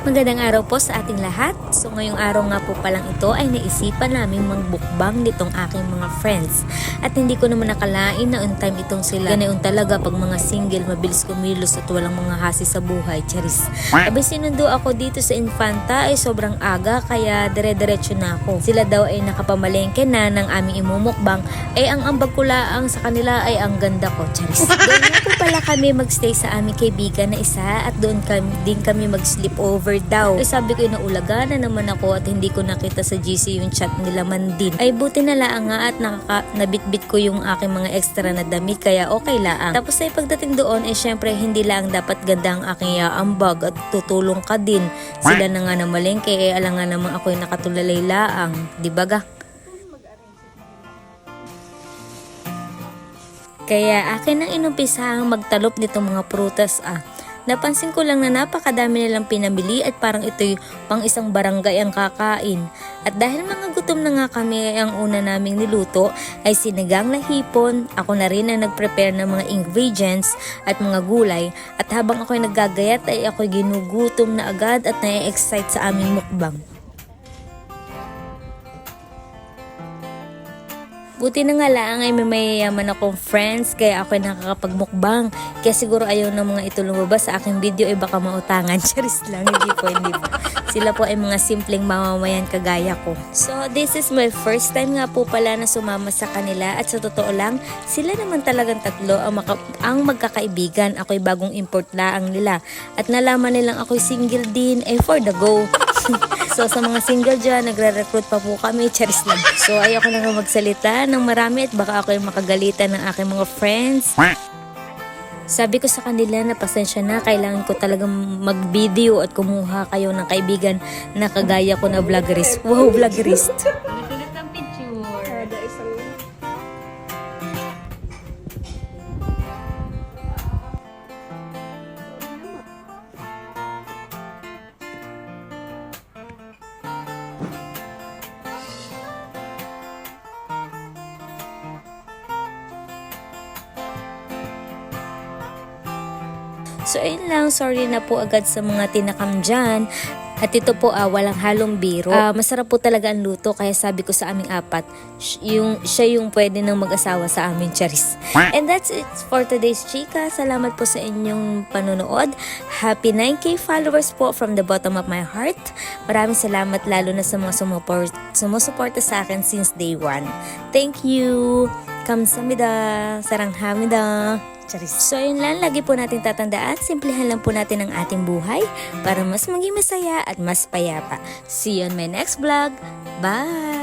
Magandang araw po sa ating lahat. So ngayong araw nga po palang ito ay naisipan namin magbukbang nitong aking mga friends. At hindi ko naman nakalain na on time itong sila. Ganayon talaga pag mga single, mabilis kumilos at walang mga hasi sa buhay. Charis. Abay sinundo ako dito sa Infanta ay sobrang aga kaya dire-diretso na ako. Sila daw ay nakapamalengke na ng aming imumukbang ay ang ambag ko laang sa kanila ay ang ganda ko. Charis. Doon po pala kami magstay sa aming kaibigan na isa at doon kami, din kami mag-sleep over daw. Ay sabi ko inaulaga na naman ako at hindi ko nakita sa GC yung chat nila man din. Ay buti na laang nga at nakaka, nabitbit ko yung aking mga extra na damit kaya okay laang. Tapos ay pagdating doon ay syempre hindi lang dapat ganda ang aking ambag at tutulong ka din. Sila na nga na malengke eh alangan naman ako yung nakatulalay laang. Di ga? Kaya akin ang inumpisahang magtalop nitong mga prutas ah. Napansin ko lang na napakadami nilang pinamili at parang ito'y pang isang barangay ang kakain. At dahil mga gutom na nga kami ang una naming niluto ay sinigang na hipon. Ako na rin ang nag-prepare ng mga ingredients at mga gulay. At habang ako'y naggagayat ay ako'y ginugutom na agad at na-excite sa aming mukbang. Buti na nga lang ay may mayayaman akong friends kaya ako ay nakakapagmukbang. Kaya siguro ayaw ng mga ito lumabas sa aking video ay baka mautangan. Charis lang, hindi po, hindi po. Sila po ay mga simpleng mamamayan kagaya ko. So this is my first time nga po pala na sumama sa kanila at sa totoo lang, sila naman talagang tatlo ang, maka- ang magkakaibigan. Ako'y bagong import laang nila. At nalaman nilang ako'y single din ay for the go. So sa mga single dyan, nagre-recruit pa po kami, charis lang. So ayoko na magsalita ng marami at baka ako yung makagalitan ng aking mga friends. Sabi ko sa kanila na pasensya na, kailangan ko talagang mag-video at kumuha kayo ng kaibigan na kagaya ko na vloggerist. Wow, vloggerist. So ayun lang, sorry na po agad sa mga tinakam dyan. At ito po ah, walang halong biro. Ah, masarap po talaga ang luto kaya sabi ko sa aming apat, yung, siya yung pwede nang mag-asawa sa amin, Charis. And that's it for today's chika. Salamat po sa inyong panonood. Happy 9k followers po from the bottom of my heart. Maraming salamat lalo na sa mga sumuport, sumusuporta sa akin since day one. Thank you! Kamsamida! Saranghamida! Charis. So yun lang, lagi po natin tatandaan, simplihan lang po natin ang ating buhay para mas maging masaya at mas payapa. See you on my next vlog. Bye!